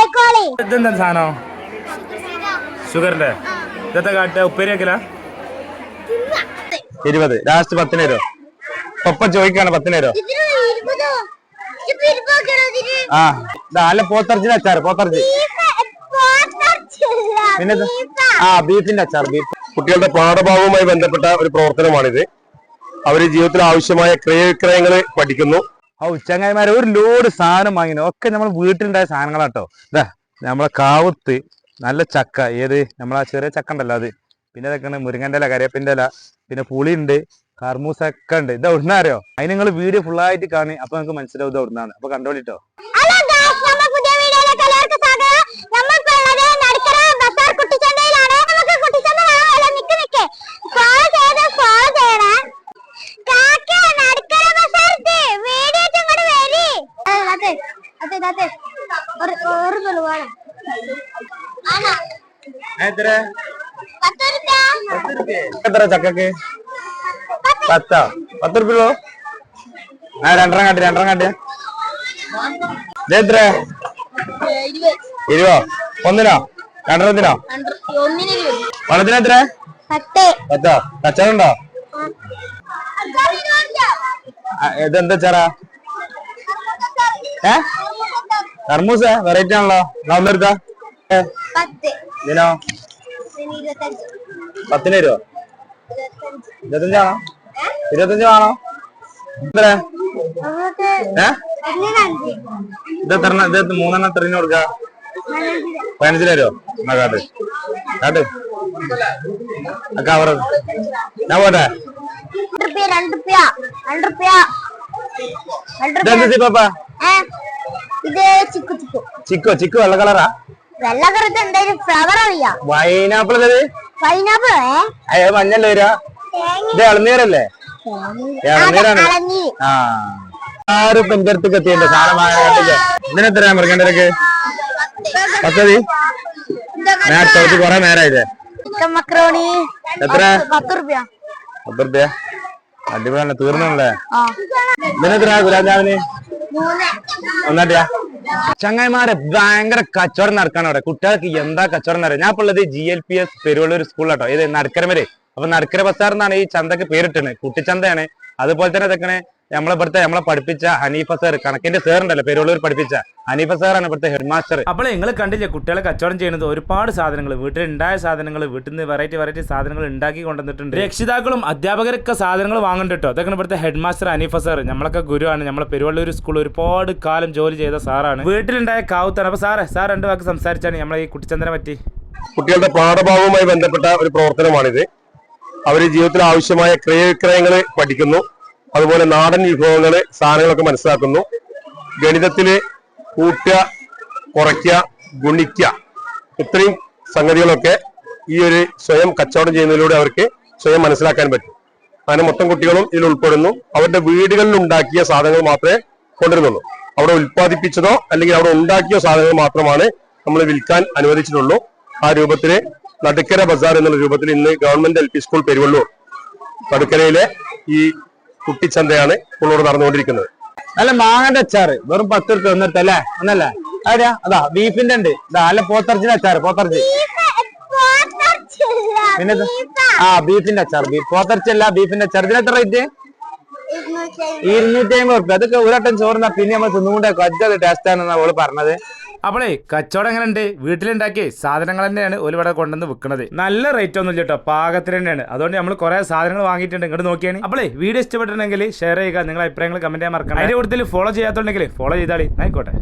കേക്കോളി ഇതെന്താ സാധനം? ഷുഗറിന്റെ? ഇതൊക്കെ കാട്ടുക ഉപ്പേരി വെക്കല ഇരുപത്. ലാസ്റ്റ് പത്തിന് തരോ പപ്പ ചോദിക്കാണ് പത്തിന് തരോ ആ. അല്ല പോത്തറച്ചിന്റെ അച്ചാർ പോത്തറച്ചി പിന്നെ ആ ബീഫിന്റെ അച്ചാർ ബീഫ്. കുട്ടികളുടെ പാഠഭാഗവുമായി ബന്ധപ്പെട്ട ഒരു പ്രവർത്തനമാണിത്. അവർ ജീവിതത്തിൽ ആവശ്യമായ ക്രയവിക്രയങ്ങൾ പഠിക്കുന്നു. ആ ഉച്ചങ്ങായിമാരെ ഒരു ലോഡ് സാധനം വാങ്ങിനു. ഒക്കെ നമ്മൾ വീട്ടിലുണ്ടായ സാധനങ്ങളാട്ടോ. ഇതാ നമ്മളെ കാവത്ത് നല്ല ചക്ക ഏത്? നമ്മളെ ചെറിയ ചക്ക ഉണ്ടല്ലോ അത്. പിന്നെ ഇതൊക്കെയാണ് മുരിങ്ങന്റെ ഇല കരിയപ്പിന്റെ ഇല പിന്നെ പുളിയുണ്ട് കർമൂസൊക്കെ ഉണ്ട്. ഇത് എവിടുന്ന അറിയോ? അതിന് നിങ്ങൾ വീഡിയോ ഫുൾ ആയിട്ട് കാണി അപ്പൊ നിങ്ങൾക്ക് മനസ്സിലാവും ഇത് എവിടുന്നാണ് അപ്പൊ കണ്ടോളിട്ടോ. ആണോ? പത്ത് രൂപ. എത്ര ചക്കക്ക്? പത്തോ? പത്ത് റുപ്യ ആ രണ്ടെണ്ണം കാട്ടി രണ്ടെണ്ണം കാട്ടിയ ഇത് എത്ര ഇരുപോ ഒന്നിനോ? രണ്ടെണ്ണത്തിനോ വളത്തിന് എത്ര പത്ത്. പത്തോ? കച്ചവടം ഉണ്ടോ ഇതെന്താ ചേറാ ഏ? കർമൂസ വെറൈറ്റി ആണല്ലോ. എന്നാ എടുത്താ. ഇതിനോ. പത്തിന് ഇരുപത്തഞ്ച്. ഇരുപത്തഞ്ചാണോ ഇരുപത്തഞ്ച് വേണോ എത്ര. ഇത് എത്ര ഇത് മൂന്നെണ്ണം എത്രയും കൊടുക്ക? പതിനഞ്ച്. പതിനഞ്ചിന് വരുമോ എന്നാ കാട്ട്. കാട്ട്. കവർ ഞാൻ പോട്ടെ. രണ്ട് റുപ്യ രണ്ട് ഇത് ചിക്കു ചിക്കു. ചിക്കോ ചിക്കു വെള്ള കളറാ. വെള്ള കറുത്ത് എന്തായാലും ഫ്ലവർ അറിയാം. പൈനാപ്പിൾ ഇത് പൈനാപ്പിൾ ഏ? അയ്യ മഞ്ഞല്ലേ വരാ? ഇത് ഇളനീരല്ലേ? ഇളനീരാണ്. ആ ആരും ഇപ്പൊ എന്റെ അടുത്തേക്ക് എത്തിയുണ്ട് സാധനം മൃഗണ്ടരക്ക് പത്തതി ചോദിച്ചു കൊറേ നേരായില്ലേ? മക്രോണി. എത്ര? പത്ത് റുപ്യ. പത്ത് റുപ്യ? അടിപൊളിയാണ് തീർന്നല്ലേ ആ. ഇതിനെത്രയാ ഗുലാബ് ജാമിന്? ഒന്നാട്ടിയാ ചങ്ങായിമാരെ ഭയങ്കര കച്ചവടം നടക്കാണ് അവിടെ. കുട്ടികൾക്ക് എന്താ കച്ചവടം നടക്കുക ഞാൻ ഇപ്പോൾ ഉള്ളത് G L P S Peruvallur സ്കൂളിലാട്ടോ ഇത് നടുക്കര അപ്പൊ നടുക്കര ബസാർ എന്നാണ് ഈ ചന്തക്ക് പേരിട്ടത് കുട്ടിച്ചന്തയാണ്. അതുപോലെ തന്നെ ഇതൊക്കെ നമ്മളെ ഇവിടുത്തെ നമ്മളെ പഠിപ്പിച്ച ഹനീഫ സാർ കണക്കിന്റെ സാർ ഉണ്ടല്ലോ പേരുള്ളവർ പഠിപ്പിച്ച ഹനീഫ സാറാണ് ഇവിടുത്തെ ഹെഡ് മാസ്റ്റർ അപ്പോൾ നിങ്ങൾ കണ്ടില്ലേ കുട്ടികളെ കച്ചവടം ചെയ്യുന്നത് ഒരുപാട് സാധനങ്ങൾ വീട്ടിൽ ഉണ്ടായ സാധനങ്ങൾ വീട്ടിൽ നിന്ന് വെറൈറ്റി വെറൈറ്റി സാധനങ്ങൾ ഉണ്ടാക്കി കൊണ്ടുവന്നിട്ടുണ്ട്. രക്ഷിതാക്കളും അധ്യാപകരൊക്കെ സാധനങ്ങൾ വാങ്ങുന്നുണ്ട് കേട്ടോ. അതൊക്കെ ഇവിടുത്തെ ഹെഡ് മാസ്റ്റർ ഹനീഫ സാർ നമ്മളൊക്കെ ഗുരുവാണ്. നമ്മളെ പെരുവള്ളൂർ സ്കൂൾ ഒരുപാട് കാലം ജോലി ചെയ്ത സാറാണ് വീട്ടിലുണ്ടായ കാവുത്താണ്. അപ്പൊ സാറേ സാർ രണ്ടു വാക്ക് സംസാരിച്ചാണ് നമ്മളെ ഈ കുട്ടിച്ചന്ദ്രനെ പറ്റി. കുട്ടികളുടെ പാഠഭാഗവുമായി ബന്ധപ്പെട്ട ഒരു പ്രവർത്തനമാണിത്. അവർ ജീവിതത്തിൽ ആവശ്യമായ ക്രയവിക്രയങ്ങൾ പഠിക്കുന്നു. അതുപോലെ നാടൻ വിഭവങ്ങളെ സാധനങ്ങളൊക്കെ മനസ്സിലാക്കുന്നു. ഗണിതത്തിൽ കൂട്ടുക കുറയ്ക്കുക ഗുണിക്കുക. ഇത്രയും സംഗതികളൊക്കെ ഈ ഒരു സ്വയം കച്ചവടം ചെയ്യുന്നതിലൂടെ അവർക്ക് സ്വയം മനസ്സിലാക്കാൻ പറ്റും. അങ്ങനെ മൊത്തം കുട്ടികളും ഇതിൽ ഉൾപ്പെടുന്നു. അവരുടെ വീടുകളിൽ ഉണ്ടാക്കിയ സാധനങ്ങൾ മാത്രമേ കൊണ്ടുവരുന്നുള്ളൂ. അവിടെ ഉൽപ്പാദിപ്പിച്ചതോ അല്ലെങ്കിൽ അവിടെ ഉണ്ടാക്കിയ സാധനങ്ങൾ മാത്രമാണ് നമ്മൾ വിൽക്കാൻ അനുവദിച്ചിട്ടുള്ളൂ. ആ രൂപത്തിൽ നടുക്കര ബസാർ എന്നുള്ള രൂപത്തിൽ ഇന്ന് government L P school Peruvallur. നടുക്കരയിലെ ഈ കുട്ടിച്ചന്തയാണ് ഇപ്പോൾ ഇവിടെ നടന്നുകൊണ്ടിരിക്കുന്നത്. നല്ല മാങ്ങന്റെ അച്ചാറ് വെറും പത്ത് റുപ്യ ഒന്നിട്ടല്ലേ ഒന്നല്ലേ? ആരാ അതാ ബീഫിന്റെ ഉണ്ട്. ഇതാ അല്ല പോത്തറച്ചിന്റെ അച്ചാറ് പോത്തറച്ചി പിന്നെ. ആ ബീഫിന്റെ അച്ചാർ ബീഫ് പോത്തറച്ചല്ല ബീഫിന്റെ അച്ചാർ ഇതിന് എത്ര റേറ്റ് ഇരുന്നൂറ്റി അമ്പത്. റുപ്യ. അതൊക്കെ ഒരട്ടം ചോറുന്ന പിന്നെ നമ്മൾ തിന്നുകൊണ്ടേ ടേസ്റ്റ് ആണെന്ന് അവൾ പറഞ്ഞത്. അപ്പോളേ കച്ചവടം എങ്ങനെ ഉണ്ട് വീട്ടിലുണ്ടാക്കിയ സാധനങ്ങൾ തന്നെയാണ് ഒരുപാട് കൊണ്ടുവന്ന് വിൽക്കുന്നത് നല്ല റേറ്റ് ഒന്നും ഇല്ല കേട്ടോ പാകത്തിന് തന്നെയാണ്. അതുകൊണ്ട് നമ്മൾ കുറെ സാധനങ്ങൾ വാങ്ങിയിട്ടുണ്ട്. ഇങ്ങോട്ട് നോക്കിയാണ് അപ്പോളേ വീഡിയോ ഇഷ്ടപ്പെട്ടിട്ടുണ്ടെങ്കിൽ ഷെയർ ചെയ്യുക. നിങ്ങളുടെ അഭിപ്രായങ്ങൾ കമന്റ് ചെയ്യാൻ മറക്കണം അതിന്റെ കൂടുതൽ ഫോളോ ചെയ്യാത്തുണ്ടെങ്കിൽ ഫോളോ ചെയ്താളി. ആയിക്കോട്ടെ.